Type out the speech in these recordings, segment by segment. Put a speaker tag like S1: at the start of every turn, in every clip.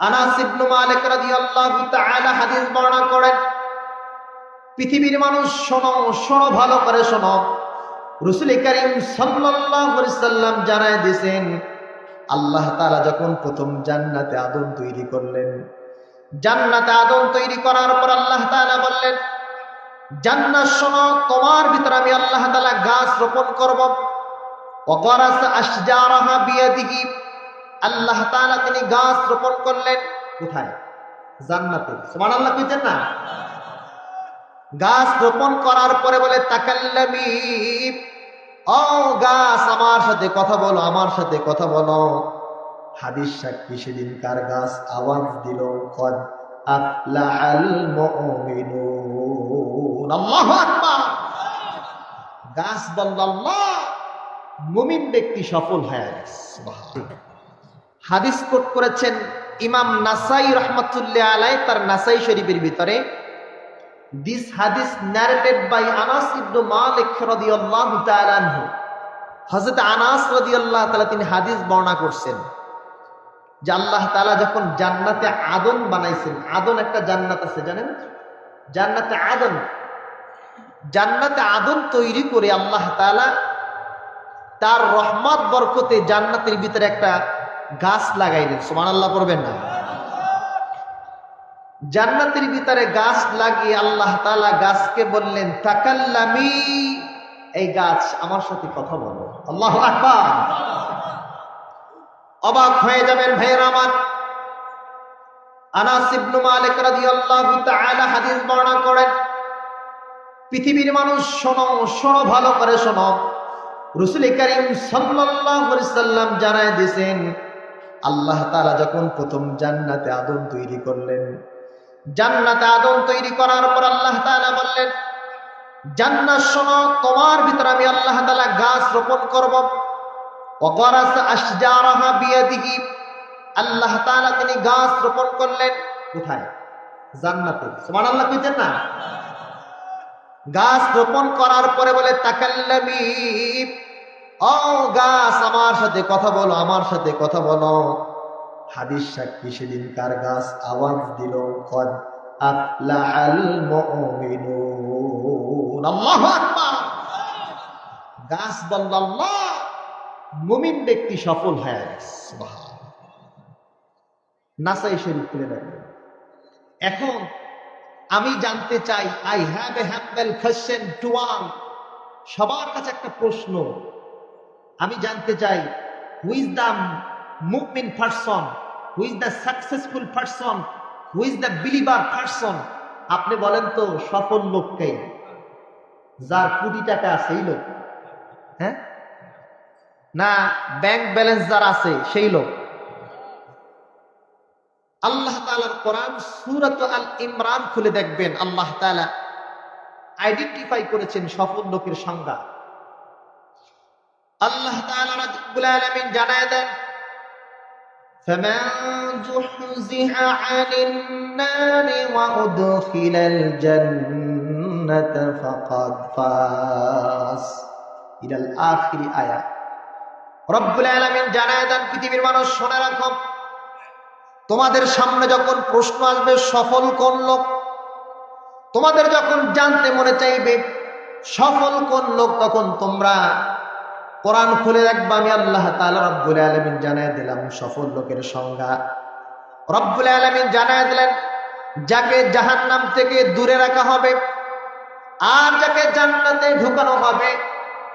S1: আনাস ইবনু Malik রাদিয়াল্লাহু তাআলা হাদিস বর্ণনা করেন, পৃথিবীর মানুষ শোনো শোনো, ভালো করে শোনো। রসুল করিম সাল্লাল্লাহু আলাইহি সাল্লাম জানায় দিয়েছেন, আল্লাহ তাআলা যখন প্রথম জান্নাতে আদম তৈরি করলেন, জান্নাতে আদম তৈরি করার পর আল্লাহ তাআলা বললেন, জান্নাত শোনো, তোমার ভিতরে আমি আল্লাহ তাআলা গাছ রোপণ করব। ওয়াকারাস আশজারাহা বিয়াদিহি আল্লাহ তাআলা তিনি গাছ রোপণ করলেন। কোথায়? জান্নাতে। সুবহানাল্লাহ কইতেন না? গাছ রোপণ করার পরে বলে, তাকাল্লামি। ও গাছ, আমার সাথে কথা বলো, আমার সাথে কথা বলো। হাদিস সাক্ষী সেদিন কার গাছ? আওয়াজ দিল, কদ আফলাহাল মুমিনুন। আল্লাহু আকবার। গাছ বলল, আল্লাহ, মুমিন ব্যক্তি সফল হয়ে গেছে। সুবহানাল্লাহ। হাদিস কোট করেছেন ইমাম নাসাই রহমতুল্লাহ আলাই, তার নাসাই শরীফের ভিতরে। This hadith narrated by Anas ibn Malik রাদিয়াল্লাহু তাআলা আনহু হযরত আনাস রাদিয়াল্লাহু তাআলা তিনি হাদিস বর্ণনা করছেন, যে আল্লাহ তাআলা যখন জান্নাতে আদন বানাইছেন, আদন একটা জান্নাত আছে জানেন? জান্নাতে আদন। জান্নাতে আদন তৈরি করে আল্লাহ তাআলা তার রহমত, বরকতে জান্নাতের ভিতরে একটা গাছ লাগাইলেন সুবহানাল্লাহ পড়বেন না। জান্নাতের ভিতরে গাছ লাগিয়ে আল্লাহ তাআলা গাছকে বললেন, তাকাল্লামি, এই গাছ আমার সাথে কথা বলো। আল্লাহ আকবার। অবাক হয়ে যাবেন ভাইয়ের আমার। আনাস ইবনু মালিক রাদিয়াল্লাহু তাআলা হাদিস বর্ণনা করেন, পৃথিবীর মানুষ শোনো শোনো, ভালো করে শোনো। রসুল করিম সাল্লাল্লাহু আলাইহি সাল্লাম জানায় দিয়েছেন আল্লাহ তাআলা যখন প্রথম জান্নাতে আদম তৈরি করলেন, জান্নাতে আদম তৈরি করার পর আল্লাহ তালা বললেন, জান্নাত শোনো, তোমার ভিতরে আমি আল্লাহ তালা গাছ রোপণ করব। আল্লাহ তাআলা তিনি গাছ রোপণ করলেন। কোথায়? জান্নাতে। সুবহানাল্লাহ কইতেন না? গাছ রোপণ করার পরে বলে, তাকাল্লামি। ও গাছ আমার সাথে কথা বলো, আমার সাথে কথা বলো। হাদিস সাক্ষী সেদিন কার গাছ? আওয়াজ দিল গাছ বলল আল্লাহ, মুমিন ব্যক্তি সফল হয়ে গেছে নাসাই শরীফ খুলে দেখেন এখন আমি জানতে চাই, I have a humble question to সবার কাছে একটা প্রশ্ন আমি জানতে চাই who is the movement person who is the successful person who is the believer person আপনি বলেন তো, সফল লোককে যার কোটি টাকা আছে, এই লোক। হ্যাঁ? না ব্যাংক ব্যালেন্স যার আছে, সেই লোক। আল্লাহ তাআলার কোরআন সূরাত আল ইমরান খুলে দেখবেন, আল্লাহ তাআলা আইডেন্টিফাই করেছেন সফল লোকের সংজ্ঞা। আল্লাহ তাআলা রাব্বুল আলামিন জানায় দেন فمن زحزح عن النار وأدخل الجنة فقد فاز إلى الآخر آية رب العالمين জানায় দেন পৃথিবীর মানুষ শুনে রাখো তোমাদের সামনে যখন প্রশ্ন আসবে সফল কোন লোক তোমাদের যখন জানতে মনে চাইবে সফল কোন লোক তখন তোমরা কোরআন খুলে রাখবা আমি আল্লাহ তাআলা রব্বুল আলামিন জানায় দিলাম, সফল লোকের সংজ্ঞা। রব্বুল আলামিন জানায় দিলেন, যাকে জাহান্নাম থেকে দূরে রাখা হবে আর যাকে জান্নাতে ঢুকানো হবে,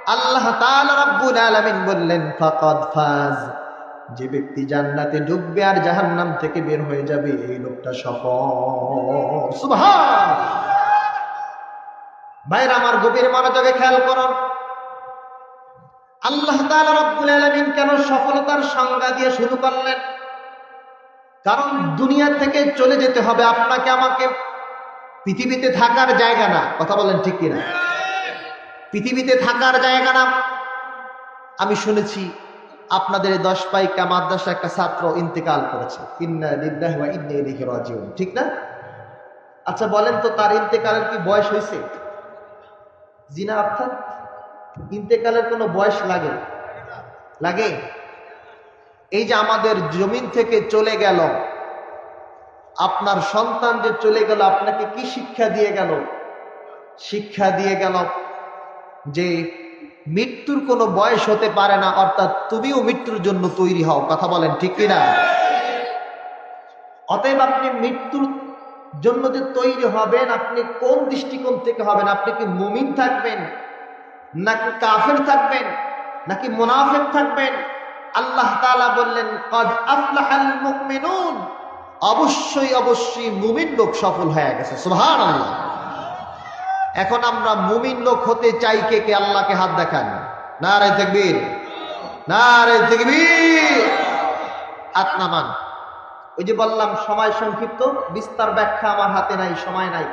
S1: আল্লাহ তাআলা রব্বুল আলামিন বললেন, ফাকাদ ফাজ। যে ব্যক্তি জান্নাতে ঢুকবে আর জাহান্নাম থেকে বের হয়ে যাবে, এই লোকটা সফল। ভাইরা, আমার গভীর মনোযোগে খেয়াল করুন। আল্লাহ তাআলা রব্বুল কেন সফলতার সংজ্ঞা দিয়ে শুরু করলেন? কারণ দুনিয়া থেকে চলে যেতে হবে আপনাকে, আমাকে। পৃথিবীতে থাকার জায়গা না। কথা বলেন ঠিক কিনা? পৃথিবীতে থাকার জায়গা না। আমি শুনেছি আপনাদের দশ পাইকা মাদ্রাসা একটা ছাত্র ইন্তেকাল করেছে। ঠিক না? আচ্ছা বলেন তো তার ইন্তেকালের কি বয়স হয়েছে? জিনা অর্থাৎ ইন্তেকালের কোনো বয়স লাগে? লাগে? এই যে আমাদের জমিন থেকে চলে গেল, আপনার সন্তান যে চলে গেল, আপনাকে কি শিক্ষা দিয়ে গেল? শিক্ষা দিয়ে গেল যে মৃত্যুর কোনো বয়স হতে পারে না, অর্থাৎ তুমিও মৃত্যুর জন্য তৈরি হও। কথা বলেন ঠিক কিনা? অতএব আপনি মৃত্যুর জন্য যে তৈরি হবেন, আপনি কোন দৃষ্টিকোণ থেকে হবেন? আপনি কি মুমিন থাকবেন? নাকি কাফের থাকবেন, নাকি মুনাফেক থাকবেন? আল্লাহ তাআলা বললেন, কদ আফলাহাল অবশ্যই অবশ্যই মুমিন লোক সফল হয়ে গেছে সুহান আল্লাহ এখন আমরা মুমিন লোক হতে চাই কে কে আল্লাহকে হাত দেখান? নারে তাকবীর। নারে তাকবীর। হাত নামান। ওই যে বললাম, সময় সংক্ষিপ্ত, বিস্তার ব্যাখ্যা আমার হাতে নাই, সময় নাই।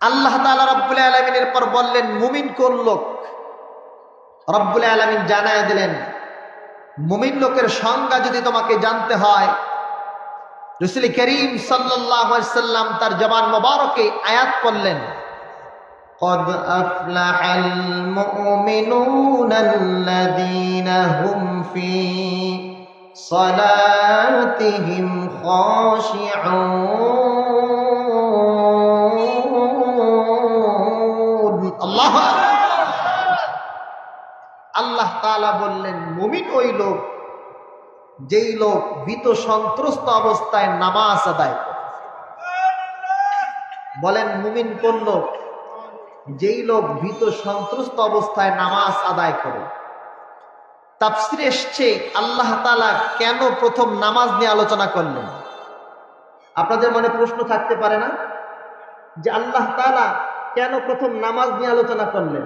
S1: আল্লাহ তাআলা রব্বুল আলামিনের পর বললেন মুমিন কোন লোক রব্বুল আলামিন জানায় দিলেন মুমিন লোকের সংজ্ঞা যদি তোমাকে জানতে হয় রসুল করিম সাল্লাল্লাহু আলাইহি সাল্লাম তার জবান মোবারকে আয়াত করলেন قد أفلح المؤمنون الذين هم في صلاتهم خاشعون আল্লাহ তাআলা বললেন, মুমিন ওই লোক যেই লোক ভীত সন্ত্রস্ত অবস্থায় নামাজ আদায় বলেন, মুমিন কোন লোক যেই লোক ভীত সন্ত্রস্ত অবস্থায় নামাজ আদায় করে? তাফসিরে এসছে, আল্লাহ তাআলা কেন প্রথম নামাজ নিয়ে আলোচনা করলেন? আপনাদের মনে প্রশ্ন থাকতে পারে না? যে আল্লাহ তাআলা কেন প্রথম নামাজ নিয়ে আলোচনা করলেন?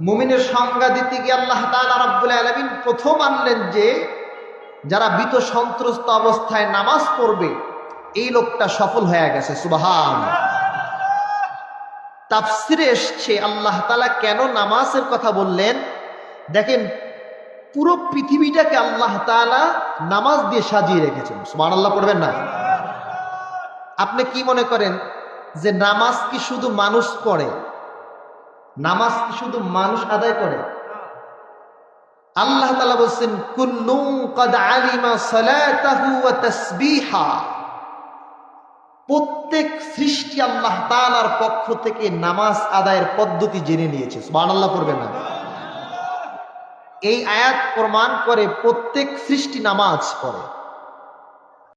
S1: মুমিনের সংজ্ঞা দিতে গিয়ে আল্লাহ তাআলা রাব্বুল আলামিন প্রথম আনলেন যে, যারা ভীত সন্ত্রস্ত অবস্থায় নামাজ পড়বে, এই লোকটা সফল হয়ে গেছে, সুবাহান। তাফসিরে এসছে, আল্লাহ তালা কেন নামাজের কথা বললেন? দেখেন, পুরো পৃথিবীটাকে আল্লাহ তাআলা নামাজ দিয়ে সাজিয়ে রেখেছেন। সুবাহ আল্লাহ পড়বেন না। আপনি কি মনে করেন যে নামাজ কি শুধু মানুষ পড়ে? নামাজ কি শুধু মানুষ আদায় করে? আল্লাহ তাআলা বলছেন প্রত্যেক সৃষ্টি আল্লাহ তাআলার পক্ষ থেকে নামাজ আদায়ের পদ্ধতি জেনে নিয়েছে। সুবহানাল্লাহ পড়বেন না। এই আয়াত প্রমাণ করে প্রত্যেক সৃষ্টি নামাজ পড়ে।